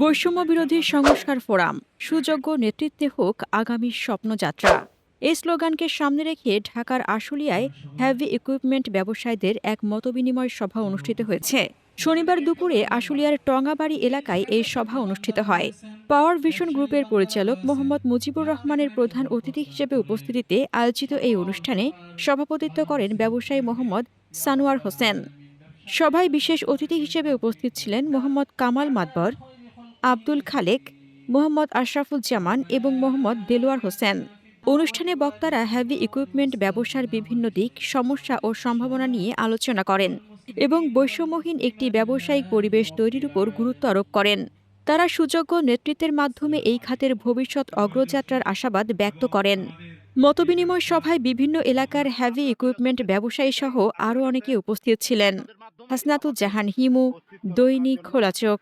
বৈষম্য বিরোধী সংস্কার ফোরাম, সুযোগ্য নেতৃত্বে হোক আগামী স্বপ্নযাত্রা। এই স্লোগানকে সামনে রেখে ঢাকার আশুলিয়ায় হ্যাভি ইকুইপমেন্ট ব্যবসায়ীদের এক মতবিনিময় সভা অনুষ্ঠিত হয়েছে। শনিবার দুপুরে আশুলিয়ার টঙ্গাবাড়ি এলাকায় এই সভা অনুষ্ঠিত হয়। পাওয়ার ভিশন গ্রুপের পরিচালক মোহাম্মদ মুজিবুর রহমানের প্রধান অতিথি হিসেবে উপস্থিতিতে আয়োজিত এই অনুষ্ঠানে সভাপতিত্ব করেন ব্যবসায়ী মোহাম্মদ সানোয়ার হোসেন। সভায় বিশেষ অতিথি হিসেবে উপস্থিত ছিলেন মোহাম্মদ কামাল মাতবর আব্দুল খালেক, মোহাম্মদ আশরাফুজ্জামান এবং মোহাম্মদ দেলোয়ার হোসেন। অনুষ্ঠানে বক্তারা হ্যাভি ইকুইপমেন্ট ব্যবসার বিভিন্ন দিক, সমস্যা ও সম্ভাবনা নিয়ে আলোচনা করেন এবং বৈষম্যহীন একটি ব্যবসায়িক পরিবেশ তৈরির উপর গুরুত্ব আরোপ করেন। তারা সুযোগ্য নেতৃত্বের মাধ্যমে এই খাতের ভবিষ্যৎ অগ্রযাত্রার আশাবাদ ব্যক্ত করেন। মতবিনিময় সভায় বিভিন্ন এলাকার হ্যাভি ইকুইপমেন্ট ব্যবসায়ী সহ আরও অনেকে উপস্থিত ছিলেন। হাসনাতুজ্জাহান হিমু, দৈনিক খোলা চোখ।